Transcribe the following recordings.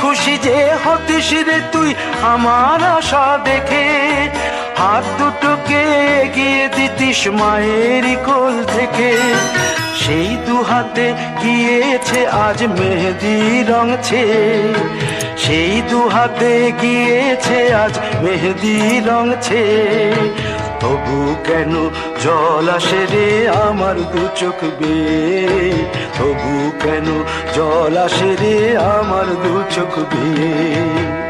খুশি যে হতিস রে তুই আমার আশা দেখে। হাত দুটোকে এগিয়ে দিতিস মায়ের কোল থেকে। সেই দু হাতে গিয়েছে আজ মেহেদি রংছে সেই দু হাতে গিয়েছে আজ মেহেদি রংছে তবু কেন জল আসে রে আমার দু চোখ বেয়ে? কেন? জল আসে রে আমার দু চোখ বেয়ে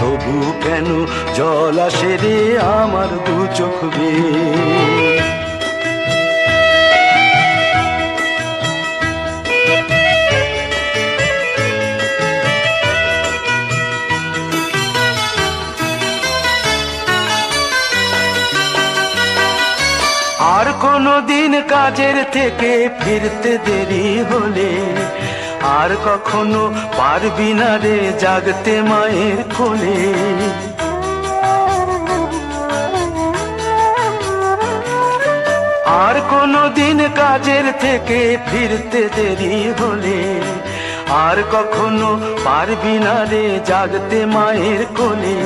তবু কেন জল আসে রে আমার দু চোখ বেয়ে? আর কোনো দিন কাজের থেকে ফিরতে দেরি হলে আর কখনো পারবি না রে জাগতে মায়ের কোলে। আর কোনো দিন কাজের থেকে ফিরতে দেরি হলে, আর কখনো পারবি না রে জাগতে মায়ের কোলে।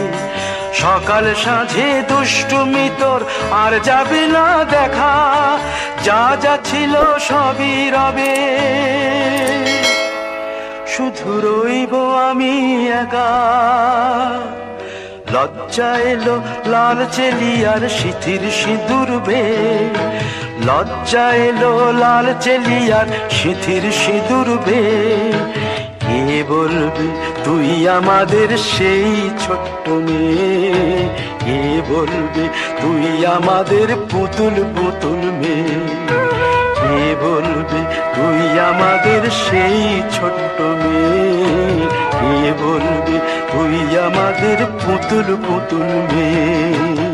সকাল সাঁঝে দুষ্টুমি তোর আর যাবে না দেখা, যা যা ছিল সবই রবে। শুধু রইব আমি একা। লজ্জা এলো লাল চেলিয়ার সিথির সিঁদুর বে লজ্জা এলো লাল চেলিয়ার সিথির সিঁদুর বে কে বলবি তুই আমাদের সেই ছোট্ট মেয়ে? কে বলবি তুই আমাদের পুতুল পুতুল মেয়ে? কে বলবি তুই আমাদের সেই ছোট্ট আমাদের পুতুল পুতুল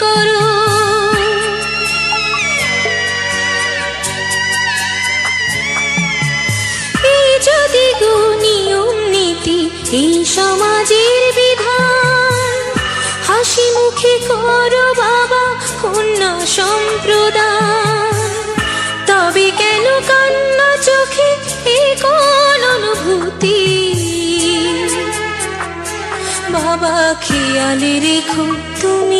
করো। যদি নিয়ম নীতি সমাজের বিধান। হাসি মুখে করো বাবা, কন্যা সম্প্রদান। তবে কেন কান্না চোখে এ কোন অনুভূতি? বাবা, খেয়ালে রেখো তুমি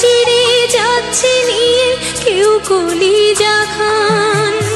চিরে যাচ্ছে নিয়ে কেউ কলি যা খান।